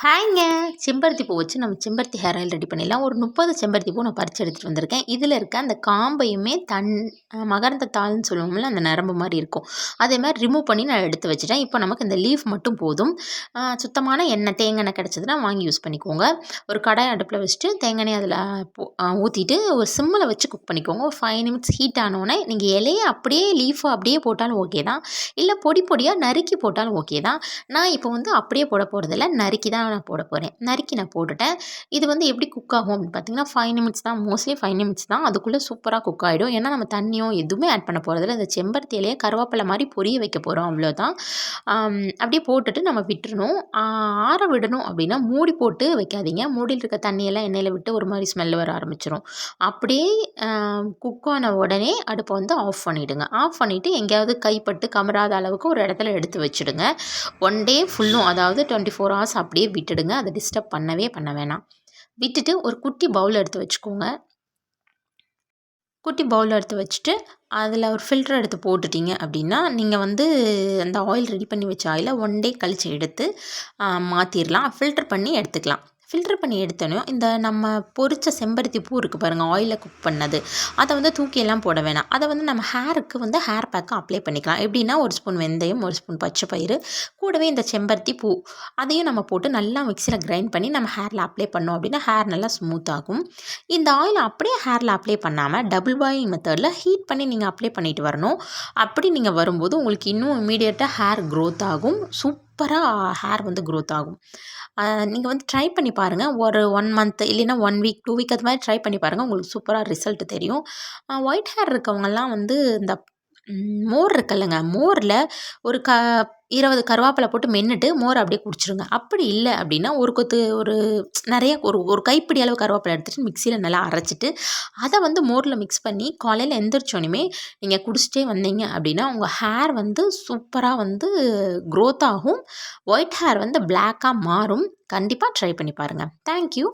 ஹாய்ங்க. செம்பருத்தி பூ வச்சு நம்ம செம்பருத்தி ஹேர் ஆயில் ரெடி பண்ணிடலாம். ஒரு முப்பது செம்பருத்தி பூ நான் பறித்து எடுத்துகிட்டு வந்திருக்கேன். இதில் இருக்க அந்த காம்பையுமே தன் மகரந்த தாள்னு சொல்லுவோம்ல அந்த நரம்பு மாதிரி இருக்கும். அதே மாதிரி ரிமூவ் பண்ணி நான் எடுத்து வச்சுட்டேன். இப்போ நமக்கு இந்த லீஃப் மட்டும் போதும். சுத்தமான எண்ணெய் தேங்காய் எண்ணெய் கிடச்சதுன்னா வாங்கி யூஸ் பண்ணிக்கோங்க. ஒரு கடாய் அடுப்பில் வச்சுட்டு தேங்காய் அதில் ஊற்றிட்டு ஒரு சிம்மில் வச்சு குக் பண்ணிக்கோங்க. ஒரு ஃபைவ் நிமிட்ஸ் ஹீட் ஆனோடனே நீங்கள் இலையை அப்படியே லீஃபை அப்படியே போட்டாலும் ஓகே தான். இல்லை பொடி பொடியாக நறுக்கி போட்டாலும் ஓகே தான். நான் இப்போ வந்து அப்படியே போட போகிறதில்ல நறுக்கி தான் நான் போட போகிறேன் நறுக்கி நான் போட்டுட்டேன். இது வந்து எப்படி குக் ஆகும் அப்படின்னு பார்த்தீங்கன்னா ஃபைவ் நிமிட்ஸ் தான். மோஸ்ட்லி ஃபைவ் நிமிட்ஸ் தான். அதுக்குள்ளே சூப்பராக குக் ஆகிடும் ஏன்னா நம்ம தண்ணியோ எதுவுமே ஆட் பண்ண போகிறதில்ல இந்த செம்பருத்தியிலேயே கருவேப்பிலை மாதிரி பொரிய வைக்க போகிறோம் அவ்வளோதான் அப்படியே போட்டுட்டு நம்ம விட்டுறணும். ஆற விடணும் அப்படின்னா மூடி போட்டு வைக்காதீங்க. மூடியில் இருக்க தண்ணியெல்லாம் எண்ணெயில் விட்டு ஒரு மாதிரி ஸ்மெல் வர ஆரம்பிச்சிடும் அப்படியே குக் ஆன உடனே அடுப்பை வந்து ஆஃப் பண்ணிவிடுங்க ஆஃப் பண்ணிவிட்டு எங்கேயாவது கைப்பட்டு கமராத அளவுக்கு ஒரு இடத்துல எடுத்து வச்சுடுங்க. ஒன் டே ஃபுல்லும் அதாவது டுவெண்ட்டி ஃபோர் ஹவர்ஸ் அப்படியே விட்டுடுங்க. அதை டிஸ்டர்ப் பண்ணவே பண்ண வேணாம். விட்டுட்டு ஒரு குட்டி பவுல் எடுத்து வச்சுக்கோங்க. குட்டி பவுல் எடுத்து வச்சுட்டு அதில் ஒரு ஃபில்டர் எடுத்து போட்டுட்டிங்க அப்படின்னா நீங்கள் வந்து அந்த ஆயில் ரெடி பண்ணி வச்ச ஆயிலை ஒன் டே கழித்து எடுத்து மாற்றிடலாம் ஃபில்டர் பண்ணி எடுத்துக்கலாம். ஃபில்டர் பண்ணி எடுத்தோன்னே இந்த நம்ம பொரித்த செம்பருத்தி பூ இருக்குது பாருங்கள் ஆயிலில் குக் பண்ணது. அதை வந்து தூக்கியெல்லாம் போட வேணாம். அதை வந்து நம்ம ஹேருக்கு வந்து ஹேர் பேக்கை அப்ளை பண்ணிக்கலாம். எப்படின்னா ஒரு ஸ்பூன் வெந்தயம் ஒரு ஸ்பூன் பச்சை பயிறு கூடவே இந்த செம்பருத்தி பூ. அதையும் நம்ம போட்டு நல்லா மிக்சியில் கிரைண்ட் பண்ணி நம்ம ஹேரில் அப்ளை பண்ணோம் அப்படின்னா ஹேர் நல்லா ஸ்மூத் ஆகும். இந்த ஆயில் அப்படியே ஹேரில் அப்ளை பண்ணாமல் டபுள் பாயிங் மெத்தடில் ஹீட் பண்ணி நீங்கள் அப்ளை பண்ணிட்டு வரணும். அப்படி நீங்கள் வரும்போது உங்களுக்கு இன்னும் இமீடியட்டாக ஹேர் க்ரோத் ஆகும். சூப்பராக ஹேர் வந்து க்ரோத் ஆகும். நீங்கள் வந்து ட்ரை பண்ணி பாருங்கள் ஒரு ஒன் மந்த் இல்லைன்னா ஒன் வீக் டூ வீக் அது மாதிரி ட்ரை பண்ணி பாருங்கள் உங்களுக்கு சூப்பராக ரிசல்ட் தெரியும். ஒயிட் ஹேர் இருக்கவங்கலாம் வந்து இந்த மோர் இருக்குல்லங்க. மோரில் ஒரு க இருபது கருவேப்பிலை போட்டு மென்னுட்டு மோரை அப்படியே குடிச்சிருங்க. அப்படி இல்லை அப்படின்னா ஒரு கொத்து ஒரு நிறைய ஒரு ஒரு கைப்பிடி அளவு கருவேப்பிலை எடுத்துகிட்டு மிக்சியில் நல்லா அரைச்சிட்டு அதை வந்து மோரில் மிக்ஸ் பண்ணி காலையில் எந்திரிச்சோன்னே நீங்கள் குடிச்சிட்டே வந்தீங்க அப்படின்னா உங்கள் ஹேர் வந்து சூப்பராக வந்து க்ரோத் ஆகும். ஒயிட் ஹேர் வந்து பிளாக்காக மாறும். கண்டிப்பாக ட்ரை பண்ணி பாருங்கள் தேங்க்யூ